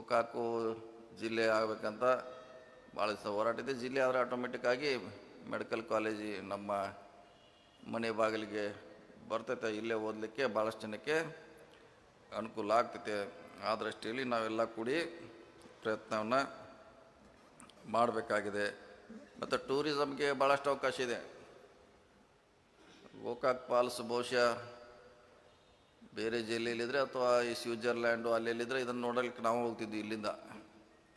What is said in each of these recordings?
ಗೋಕಾಕು ಜಿಲ್ಲೆ ಆಗಬೇಕಂತ ಭಾಳ ದಿವಸ ಹೋರಾಟ ಇದೆ. ಜಿಲ್ಲೆ ಆದರೆ ಆಟೋಮೆಟಿಕ್ಕಾಗಿ ಮೆಡಿಕಲ್ ಕಾಲೇಜಿ ನಮ್ಮ ಮನೆ ಬಾಗಿಲಿಗೆ ಬರ್ತೈತೆ. ಇಲ್ಲೇ ಓದಲಿಕ್ಕೆ ಭಾಳಷ್ಟು ಜನಕ್ಕೆ ಅನುಕೂಲ ಆಗ್ತೈತೆ. ಆ ದೃಷ್ಟಿಯಲ್ಲಿ ನಾವೆಲ್ಲ ಕೂಡಿ ಪ್ರಯತ್ನವನ್ನು ಮಾಡಬೇಕಾಗಿದೆ. ಮತ್ತು ಟೂರಿಸಮ್ಗೆ ಭಾಳಷ್ಟು ಅವಕಾಶ ಇದೆ. ಗೋಕಾಕ್, ಪಾಲ್ಸ್ ಬಹುಶಃ ಬೇರೆ ಜಿಲ್ಲೆಯಲ್ಲಿದ್ದರೆ ಅಥವಾ ಈ ಸ್ವಿಟ್ಜರ್ಲ್ಯಾಂಡು ಅಲ್ಲೆಲ್ಲಿದ್ದರೆ ಇದನ್ನು ನೋಡಲಿಕ್ಕೆ ನಾವು ಹೋಗ್ತಿದ್ವಿ ಇಲ್ಲಿಂದ.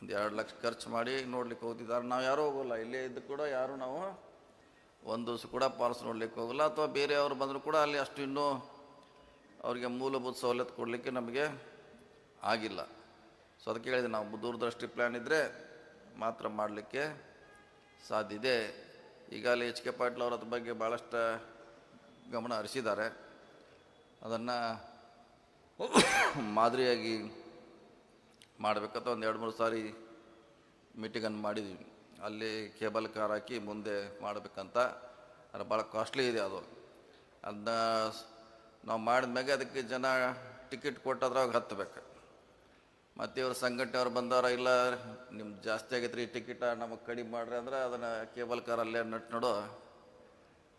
ಒಂದು ಎರಡು ಲಕ್ಷ ಖರ್ಚು ಮಾಡಿ ನೋಡ್ಲಿಕ್ಕೆ ಹೋಗ್ತಿದ್ದಾರೆ ನಾವು ಯಾರೂ ಹೋಗೋಲ್ಲ. ಇಲ್ಲೇ ಇದ್ದು ಕೂಡ ಯಾರು ನಾವು ಒಂದು ದಿವಸ ಕೂಡ ಪಾಲ್ಸ್ ನೋಡಲಿಕ್ಕೆ ಹೋಗಲ್ಲ. ಅಥವಾ ಬೇರೆಯವರು ಬಂದರೂ ಕೂಡ ಅಲ್ಲಿ ಅಷ್ಟು ಇನ್ನೂ ಅವರಿಗೆ ಮೂಲಭೂತ ಸವಲತ್ತು ಕೊಡಲಿಕ್ಕೆ ನಮಗೆ ಆಗಿಲ್ಲ. ಸೊ ಅದಕ್ಕೆ ಹೇಳಿದೆ, ನಾವು ದೂರದೃಷ್ಟಿ ಪ್ಲ್ಯಾನ್ ಇದ್ದರೆ ಮಾತ್ರ ಮಾಡಲಿಕ್ಕೆ ಸಾಧ್ಯ ಇದೆ. ಈಗಾಗಲೇ ಎಚ್ ಕೆ ಪಾಟೀಲ್ ಅವರ ಬಗ್ಗೆ ಭಾಳಷ್ಟು ಗಮನ ಹರಿಸಿದ್ದಾರೆ. ಅದನ್ನು ಮಾದರಿಯಾಗಿ ಮಾಡಬೇಕಂತ ಒಂದು ಎರಡು ಮೂರು ಸಾರಿ ಮೀಟಿಂಗನ್ನು ಮಾಡಿದ್ವಿ. ಅಲ್ಲಿ ಕೇಬಲ್ ಕಾರ್ ಹಾಕಿ ಮುಂದೆ ಮಾಡಬೇಕಂತ. ಅದು ಭಾಳ ಕಾಸ್ಟ್ಲಿ ಇದೆ ಅದು. ಅದನ್ನ ನಾವು ಮಾಡಿದ್ಮ್ಯಾಗೆ ಅದಕ್ಕೆ ಜನ ಟಿಕೆಟ್ ಕೊಟ್ಟದ್ರಾಗ ಹತ್ತಬೇಕು ಮತ್ತು ಇವ್ರ ಸಂಘಟನೆಯವ್ರು ಬಂದವ್ರ ಇಲ್ಲ ನಿಮ್ಮ ಜಾಸ್ತಿ ಆಗೈತೆ ರೀ ಟಿಕೆಟ ನಮಗೆ ಕಡಿಮೆ ಮಾಡ್ರಿ ಅಂದ್ರೆ ಅದನ್ನು ಕೇಬಲ್ ಕಾರ್ ಅಲ್ಲೇ ನಟ್ ನೋಡು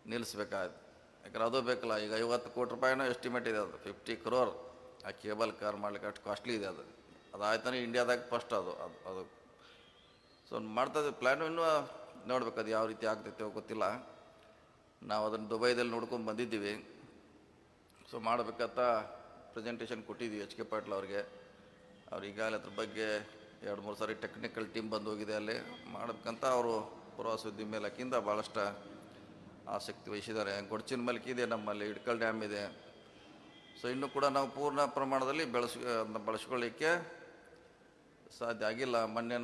ನಿಲ್ಲಿಸ್ಬೇಕಾಯ್ತು ಯಾಕಂದ್ರೆ ಅದು ಬೇಕಲ್ಲ, ಈಗ ಐವತ್ತು ಕೋಟಿ ರೂಪಾಯಿನೋ ಎಸ್ಟಿಮೇಟ್ ಇದೆ ಅದು ಫಿಫ್ಟಿ ಕ್ರೋರ್ ಆ ಕೇಬಲ್ ಕಾರ್ ಮಾಡ್ಲಿಕ್ಕೆ ಅಷ್ಟು ಕಾಸ್ಟ್ಲಿ ಇದೆ ಅದು. ಅದು ಆಯ್ತಾನೆ ಇಂಡಿಯಾದಾಗ ಫಸ್ಟ್ ಅದು ಅದು ಅದು. ಸೊ ಮಾಡ್ತದೆ ಪ್ಲ್ಯಾನು ಇನ್ನೂ ನೋಡ್ಬೇಕು ಅದು ಯಾವ ರೀತಿ ಆಗ್ತೈತೆ ಗೊತ್ತಿಲ್ಲ. ನಾವು ಅದನ್ನು ದುಬೈದಲ್ಲಿ ನೋಡ್ಕೊಂಡು ಬಂದಿದ್ದೀವಿ. ಸೊ ಮಾಡಬೇಕಂತ ಪ್ರೆಸೆಂಟೇಷನ್ ಕೊಟ್ಟಿದ್ವಿ ಎಚ್ ಕೆ ಪಾಟೀಲ್ ಅವ್ರಿಗೆ. ಅವ್ರು ಈಗಾಗಲೇ ಅದ್ರ ಬಗ್ಗೆ ಎರಡು, ಮೂರು ಸಾರಿ ಟೆಕ್ನಿಕಲ್ ಟೀಮ್ ಬಂದು ಹೋಗಿದೆ ಅಲ್ಲಿ. ಮಾಡಬೇಕಂತ ಅವರು ಪ್ರವಾಸೋದ್ಯಮ ಇಲಾಖೆಯಿಂದ ಭಾಳಷ್ಟು ಆಸಕ್ತಿ ವಹಿಸಿದ್ದಾರೆ. ಗೊಡ್ಚಿನ ಮಲ್ಕಿ ಇದೆ, ನಮ್ಮಲ್ಲಿ ಇಡ್ಕಲ್ ಡ್ಯಾಮ್ ಇದೆ. ಸೊ ಇನ್ನೂ ಕೂಡ ನಾವು ಪೂರ್ಣ ಪ್ರಮಾಣದಲ್ಲಿ ಬೆಳೆಸ್ ಬಳಸ್ಕೊಳ್ಳಿಕ್ಕೆ ಸಾಧ್ಯ ಆಗಿಲ್ಲ. ಮೊನ್ನೆ